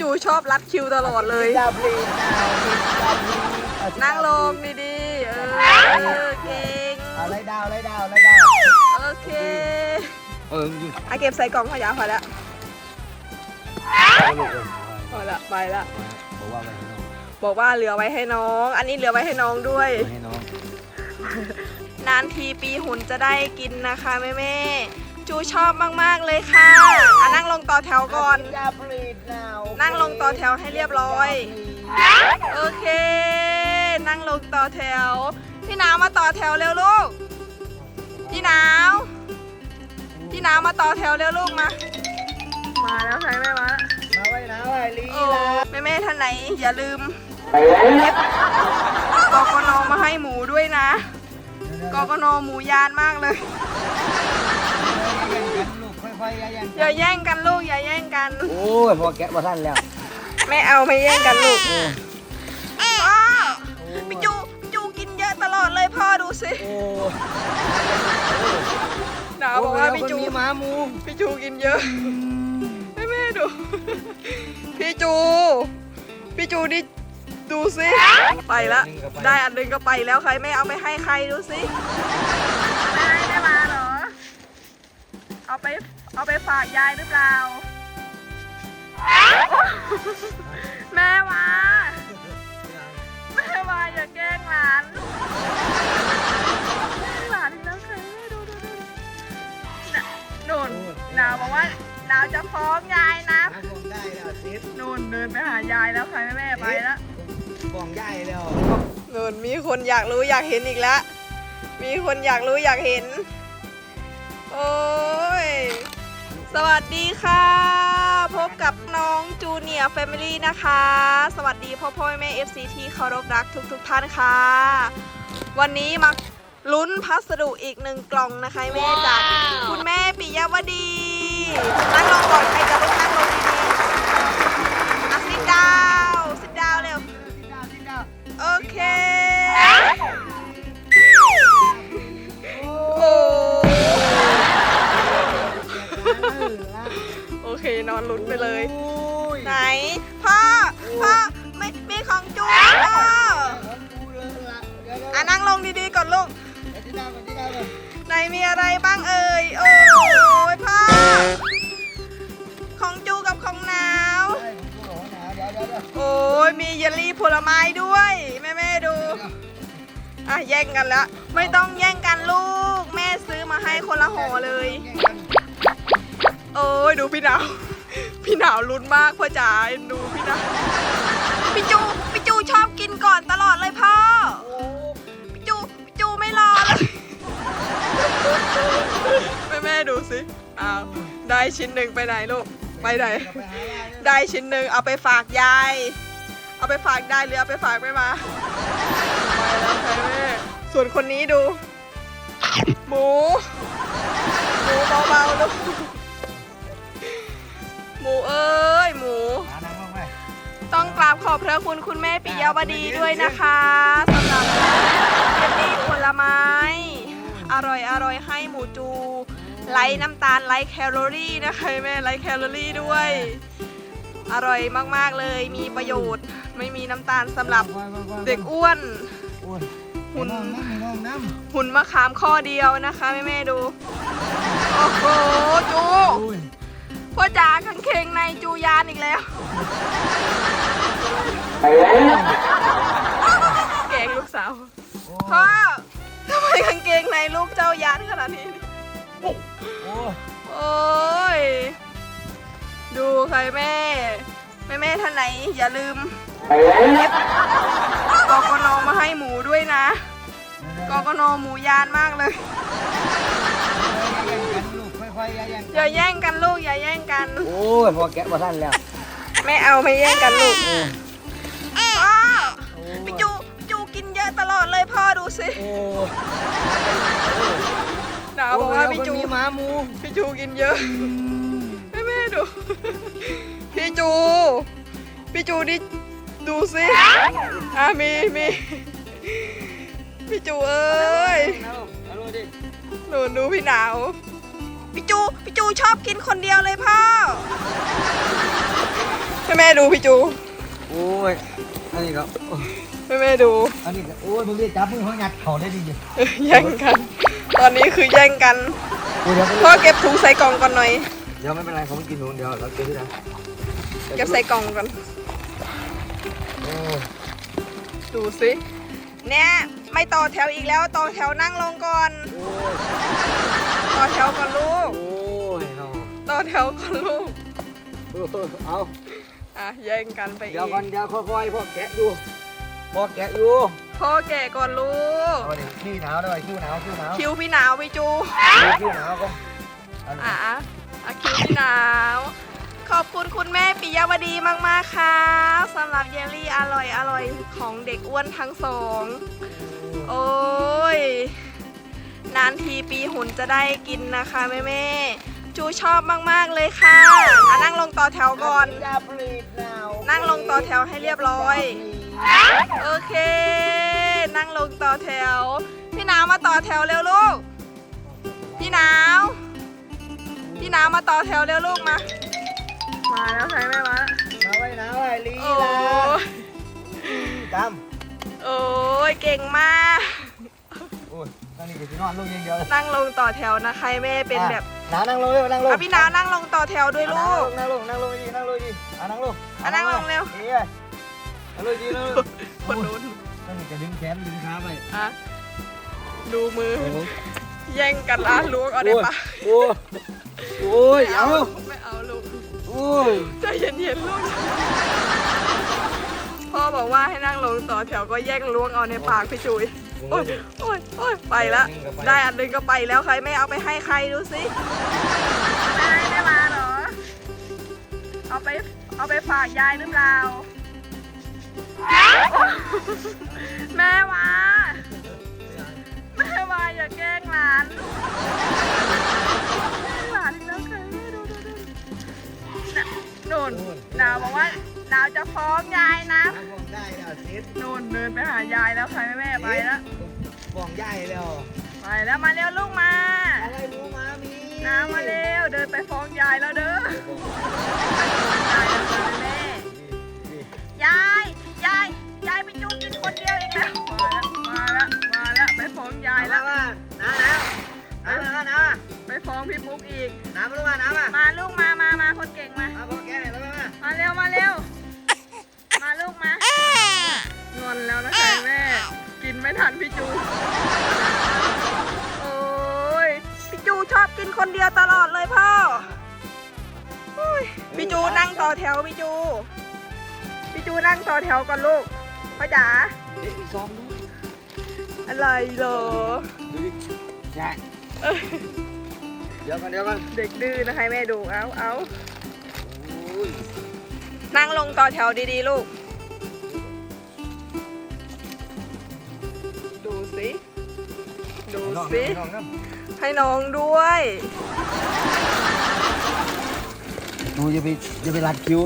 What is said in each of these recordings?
จูชอบรัดคิวตลอดเลย ดาบลีดาวดาบลีเอานั่งลงดีๆ เออเก่งเอาไรดาวไรดาวไรดาวโอเคเออจริงอะเก็บใส่กล่องพอยาพอแล้วลูกเออพอละไปละ บอกว่าไปให้น้องบอกว่าเหลือไว้ให้น้อง อันนี้เหลือไว้ให้น้องด้วยไปให้น้องนานทีปีหุ่นจะได้กินนะคะแม่แม่ๆจูชอบมากๆเลยค่ะอะนั่งลงต่อแถวก่อน ดาบลีดาว นั่งลงต่อแถวให้เรียบร้อย โอเค นั่งลงต่อแถว พี่หนาวมาต่อแถวเร็วลูก พี่หนาวพี่หนาวมาต่อแถวเร็วลูกมา มาแล้วใช่ไหมวะมาไว้นะไว้ลีโอ้ลาแม่แม่ๆท่านไหนอย่าลืมเล็บกกนมาให้หมูด้วยนะกกนหมูยานมากเลยลูกค่ อยๆอย่าแย่งอย่าแย่งกันลูกอย่าแย่งกัน โอ้ยพอแกะมาท่านแล้ว ไม่เอาไม่แย่งกันลูกโอ้พ่อพี่จูพี่จูกินเยอะตลอดเลยพ่อดูสิโอ้หนาวบอกว่าพี่จูมีหมาหมูพี่จูกินเยอะให้แม่ดู พี่จู พี่จูนี่ดูสิไปละ ได้อันหนึงก็ไปแล้วใครไม่เอาไปให้ใครดูสิไม่ให้ได้มาเหรอ เอาไป เอาไปฝากยายหรือเปล่า แม่มาแม่มาอย่าแกล้งหลานแกล้งหลานอีกแล้วใครไม่ดูดูดูน่ะนุ่นดาวบอกว่าดาวจะฟ้องยายนะน้ำผมได้แล้วซิดนุ่นเดินไปหายายแล้วใครแม่ไปแล้วบ่องใหญ่แล้วนุ่นมีคนอยากรู้อยากเห็นอีกแล้ว มีคนอยากรู้อยากเห็น โอ้ย สวัสดีค่ะ พบกับน้องจูเนียร์แฟมิลี่นะคะ สวัสดีพ่อพ่อแม่ FC ที่เคารพรักทุกทุกๆท่านค่ะ วันนี้มาลุ้นพัสดุอีกหนึ่งกล่องนะคะแม่จากคุณแม่ปิยวดีนั่งลงก่อนใครจะลุกนั่งลงดีๆอะสิดาวสิดาวเร็วโอเค โอเคนอนลุ้นไปเลย ไหน พ่อ พ่อไม่มีของจูพ่ออะนั่งลงดีๆก่อนลูก ไหนมีอะไรบ้างเอ่ย โอ้ยพ่อ ของจูกับของหนาว โอ้ยมีเยลลี่ผลไม้ด้วย แม่แม่ๆดู อะแย่งกันแล้ว ไม่ต้องแย่งกันลูก แม่ซื้อมาให้คนละห่อเลย โอ้ยดูพี่หนาว พี่หนาวลุ้นมากพ่อจ๋าเอ็นดูพี่หนาวพี่จูพี่จูชอบกินก่อนตลอดเลยพ่อพี่จูพี่จูไม่รอเลยแม่แม่ๆดูสิอ้าวได้ชิ้นหนึ่งไปไหนลูกไปไหนได้ชิ้นหนึ่งเอาไปฝากยายเอาไปฝากได้หรือเอาไปฝากไม่มาไปแล้วใครแม่ส่วนคนนี้ดู หมู หมูเบาๆลูกห มูเอ้ยหมูต้องกราบขอบพระคุณคุณแม่ปิยวดีด้วยนะคะสำหรับเยลลี่ผลไม้ อร่อยอร่อยให้หมูจูไร้น้ำตาลไร้แคลอรี่นะคะแม่ไร้แคลอรี่ด้วย อร่อยมากๆเลยมีประโยชน์ไม่มีน้ำตาลสำหรับเด็กอ้วนหุ่น น้ำมีน้องน้หุ่นมะขามข้อเดียวนะคะแม่แม่ๆดู โอ้โหจูำ พ่อจ๋ากางเกงในจูยานอีกแล้วเกงลูกสาวพ่อทำไมกางเกงในลูกเจ้ายานขนาดนี้โอ้โอ้ยดูใครแม่ แม่แม่ท่านไหน อย่าลืมเล็บกกนมาให้หมูด้วยนะกกนหมูยานมากเลย อยๆอย่าแย่งอย่าแย่งกันลูกอย่าแย่งกัน โอ้ยพอแกะมาท่านแล้วไม่เอาไม่แย่งกันลูกโอ้พ่อพี่จูพี่จูกินเยอะตลอดเลยพ่อดูสิโอ้หนาวบอกว่าพี่จูมีหมาหมูพี่จูกินเยอะให้แม่ดูพี่จูพี่จูนี่ดูสิอะมีมีพี่จูเอ้ยหนูดูพี่หนาว พี่จูพี่จูชอบกินคนเดียวเลยพ่อให้แม่ดูพี่จูโอ้ย อันนี้ก็ให้แม่ดู อันนี้ก็โอ้ยมึงเรียกจับมือเขางัดเขาได้ดีแย่งกัน ตอนนี้คือแย่งกันโอ้ยเดี๋ยวพ่อเก็บถุงใส่กล่องก่อนหน่อย เดี๋ยวไม่เป็นไรเขาไม่กินหนูเดี๋ยวเราเก็บที่ไหนเก็บใส่กล่องก่อน โอ้ยดูสิ เนี่ย ไม่ต่อแถวอีกแล้วต่อแถวนั่งลงก่อน ต่อแถวก่อนลูก โอ้ยเนาะต่อแถวก่อนลูก เอาอะแย่งกันไปอีเดี๋ยวกก่อนเดี๋ยวค่อยๆพ่อแกะดูพ่อแกะอยู่พ่อแก่ก่อนลูก เอาดิขี้หนาวด้วยขี้หนาวขี้หนาวคิวพี่หนาวพี่จู ขี้หนาวก็เอาดิอะอะอะคิวพี่หนาว ขอบคุณคุณแม่ปิยวดีมากๆค่ะสำหรับเยลลี่อร่อยอร่อยของเด็กอ้วนทั้งสอง โอ้ย นานทีปีหุ่นจะได้กินนะคะแม่แม่ๆจูชอบมาก ๆ เลยค่ะอะ นั่งลงต่อแถวก่อน นั่งลงต่อแถวให้เรียบร้อย โอเค นั่งลงต่อแถว พี่หนาวมาต่อแถวเร็วลูก พี่หนาวพี่หนาวมาต่อแถวเร็วลูกมา มาแล้วใช่ไหมมาแล้วหนาวไว้หนาวไว้ลีโอ้ลายจ โอ้ยเก่งมากำโอ้ยนั่นนี่ก็จะนอนลงอย่างเดียวเลยนั่งลงต่อแถวนะใครแม่เป็นแบบหนาวนั่งลงเร็วนั่งลงอะพี่หนาวนั่งลงต่อแถวด้วยลูกนั่งลงนั่งลงดีนั่งลงดีอะนั่งลงอะนั่งลงเร็ว ดีเลยนั่งลงดีนั่งลงคนนู้นนั่นนี่จะดึงแขนดึงขาไปอะดูมือโอ้โหแย่งกันละล้วงเอาได้ปะโอ้ยโอ้ยเอาไม่เอาลูกโอ้ยใจเย็นๆลูก พ่อบอกว่าให้นั่งลงต่อแถวก็แย่งล้วงเอาในปากพี่จุยโอ้ยโอ้ยโอ้ยไปละ ได้อันหนึงก็ไปแล้วใครไม่เอาไปให้ใครดูสิไม่ให้ได้มาเหรอ เอาไปเอาไปฝากยายหรือเปล่าแม่วาแม่วาอย่าแกล้งหลานแกล้งหลานอีกแล้วค่ะแม่ดูดูดูน่ะนุ่นดาวบอกว่า ดาวจะฟ้องยายนะฟ้องได้แล้วซิดนุ่นเดินไปหายายแล้วค่ะแม่ไปแล้วฟ้องได้แล้ว ไปแล้วมาเร็วลูกมาอะไรรู้มามีน้ำมาเร็วเดินไปฟ้องยายแล้วเด้อยายแล้วค่ะแม่ยายยายยายไปจูกินคนเดียวเองแล้วมาแล้วมาแล้วมาแล้วไปฟ้องยายไปแล้แล้ววน้าแล้วน้าแล้วน้าไปฟ้องพี่ปุ๊กอีกน้ามาลูกมาน้ามามาลูกมามามาคนเก่งมา มาพ่อก คนเดียวตลอดเลยพ่อโอ้ยพี่จูนั่งต่อแถวพี่จูพี่จูนั่งต่อแถวก่อนลูกพ่อจ๋าเด็กซ้อมดูอะไรเหรอดูดิใช่เดี๋ยวกันเดี๋ยวกันเด็กดื้อนะคะแม่ดูเอาเอาโอ้ยนั่งลงต่อแถวดีๆลูก ดูสิ ดูสิน้องน้อง ให้น้องด้วยดูอย่าไปอย่าไปรัดคิว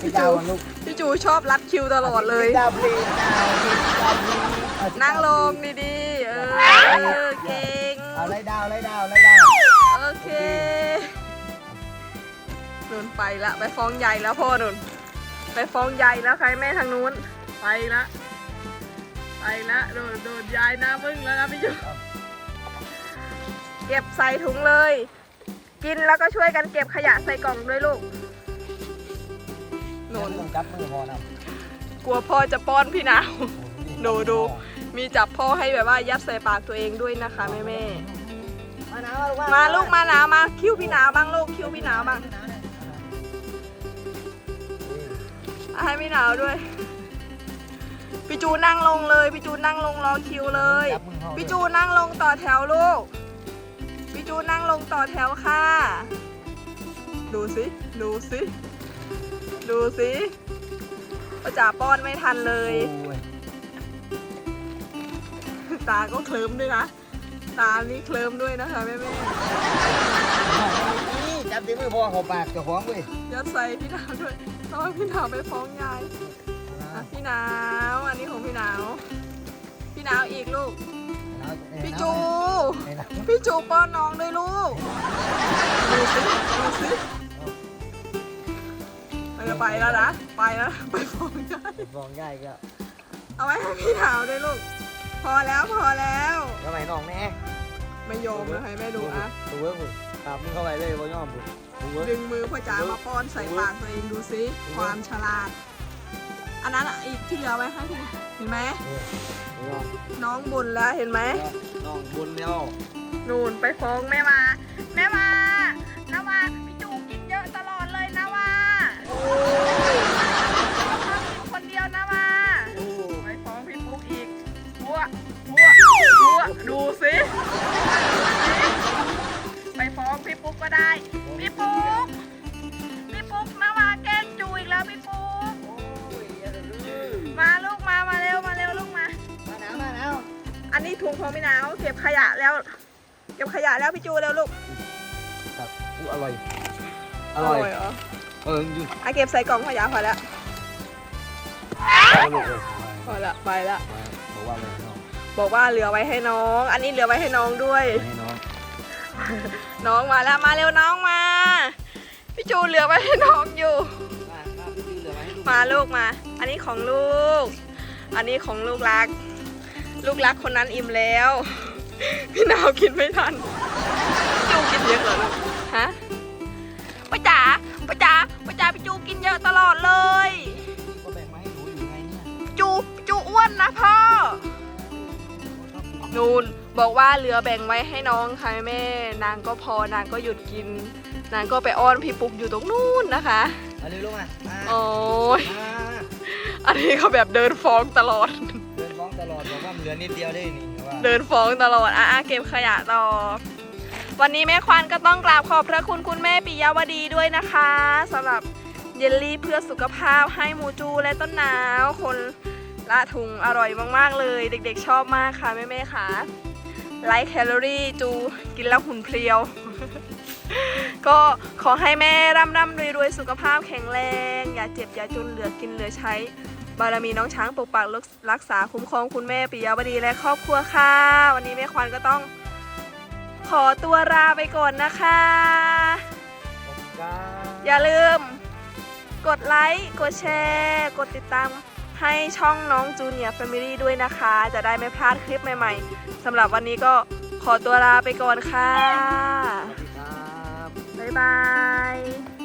พี่ดาวลูกพี่จูชอบรัดคิวตลอดเลยดาวพี่ดาวพี่ดาวพี่นั่งลงดีๆ เออ เก่ง เอาไรดาวไรดาวไรดาวโอเคนุนไปละ ไปฟ้องใหญ่แล้วพ่อนุนไปฟ้องใหญ่แล้วใครแม่ทางนู้น ไปละ ไปละโดนโดนยายหน้ามึงแล้วนะพี่จู เก็บใส่ถุงเลย กินแล้วก็ช่วยกันเก็บขยะใส่กล่องด้วยลูกนุนต้องจับมือพอนะกลัวพ่อจะป้อนพี่หนาวดูดู มีจับพ่อให้แบบว่ายัดใส่ปากตัวเองด้วยนะคะแม่แม่มาหนาวลูกๆมาลูกมาหนาวมาคิ้วพี่หนาวบ้างลูกคิ้วพี่หนาวบ้างอะให้พี่หนาวด้วยพี่จูนั่งลงเลยพี่จูนั่งลงรอคิวเลยพี่จูนั่งลงต่อแถวลูก พี่จูนั่งลงต่อแถวค่ะ ดูสิ ดูสิ ดูสิป้าจ๋าป้อนไม่ทันเลย ตาก็เคลิ้มด้วยนะ ตานี่เคลิ้มด้วยนะคะแม่แม่จับตีมือพอเขาปากเจ้าของเว้ยๆยัดใส่พี่หนาวด้วยเพราะว่าพี่หนาวไปฟ้องยายอะพี่หนาว อันนี้ของพี่หนาว พี่หนาวอีกลูก พี่จู พี่จูป้อนน้องด้วยลูกดูสิดูสิไปแล้วไปแล้วนะ ไปแล้วไปฟ้องได้ฟองง่ายก็เอาไว้ให้พี่ถาวด้วยลูก พอแล้วพอแล้ว ก็ไหนน้องแน่ไม่ยอมนะให้แม่ดูอะตัวเวิร์กผมตามมึงเข้าไปเลยว่ายอมผมตัวเวิร์กดึงมือพ่อจ๋ามาป้อนใส่ปากตัวเองดูสิความฉลาด อันนั้นอะอีกที่เหลือไว้ให้พี่เห็นไหม น้องบุญแล้วเห็นไหม น้องบุญแล้วนูนไปฟ้องแม่มาแม่มานาวาพี่จูกินเยอะตลอดเลยนาวาโอ้ยคนเดียวนาวาโอ้ไปฟ้องพี่ปุ๊กอีกพัวพัวพัวดูสิไปฟ้องพี่ปุ๊กก็ได้ พี่ปุ๊ก อันนี้ถุงของพี่หนาวเก็บขยะแล้ว เก็บขยะแล้วพี่จูเร็วลูกครับอู้อร่อย อร่อย เหรอเออจริงอะเก็บใส่กล่องขยะพอแล้วๆลูกเลยพอละไปละบอกว่าอะไรน้องบอกว่าเหลือไว้ให้น้อง อันนี้เหลือไว้ให้น้องด้วย ให้น้องน้องมาแล้วมาเร็วน้องมาพี่จูเหลือไว้ให้น้องอยู่ มามาพี่เหลือไว้ให้ลูกมาลูกมา อันนี้ของลูก อันนี้ของลูกรัก ลูกรักคนนั้นอิ่มแล้ว พี่นาวกินไม่ทันจูกินเยอะเหรอลูกฮะป้าจ๋าป้าจ๋าป้าจ๋าพี่จูกินเยอะตลอดเลย ก็แบ่งมาให้หนูอยู่ไงเนี่ยจูจูอ้วนนะพ่อนูนบอกว่าเหลือแบ่งไว้ให้น้องค่ะแม่ นางก็พอนางก็หยุดกิน นางก็ไปอ้อนพี่ปุ๊กอยู่ตรงนู้นนะคะเอาเร็วลูกมามาโอ้ยมาอันนี้เขาแบบเดินฟ้องตลอดเดินฟ้องต ลอดบอกว่าเหลือนิดเดียวได้นี่ว่าเดินฟ้องตลอดอะอะเก็บขยะต่อ วันนี้แม่ควานก็ต้องกราบขอบพระคุณคุณแม่ปิยวดีด้วยนะคะสำหรับเยลลี่เพื่อสุขภาพให้หมูจูและต้นหนาว คนละถุงอร่อยมากๆเลย เด็กๆชอบมากค่ะแม่ๆค่ะไลท์แคลอรี่จูกินแล้วหุ่นเพรียว ก็ขอให้แม่ร่ำร่ำรวยรวยสุขภาพแข็งแรง อย่าเจ็บอย่าจนเหลือกินเหลือใช้ บารมีน้องช้างปกปักรักษาคุ้มครองคุณแม่ปิยาวดีและครอบครัวค่ะ วันนี้แม่ควานก็ต้อง ขอตัวลาไปก่อนนะคะ อย่าลืม กดไลค์ กดแชร์ กดติดตามให้ช่องน้องจูเนียร์แฟมิลี่ด้วยนะคะ จะได้ไม่พลาดคลิปใหม่ๆสำหรับวันนี้ก็ขอตัวลาไปก่อนค่ะสวัสดีครับบ๊ายบาย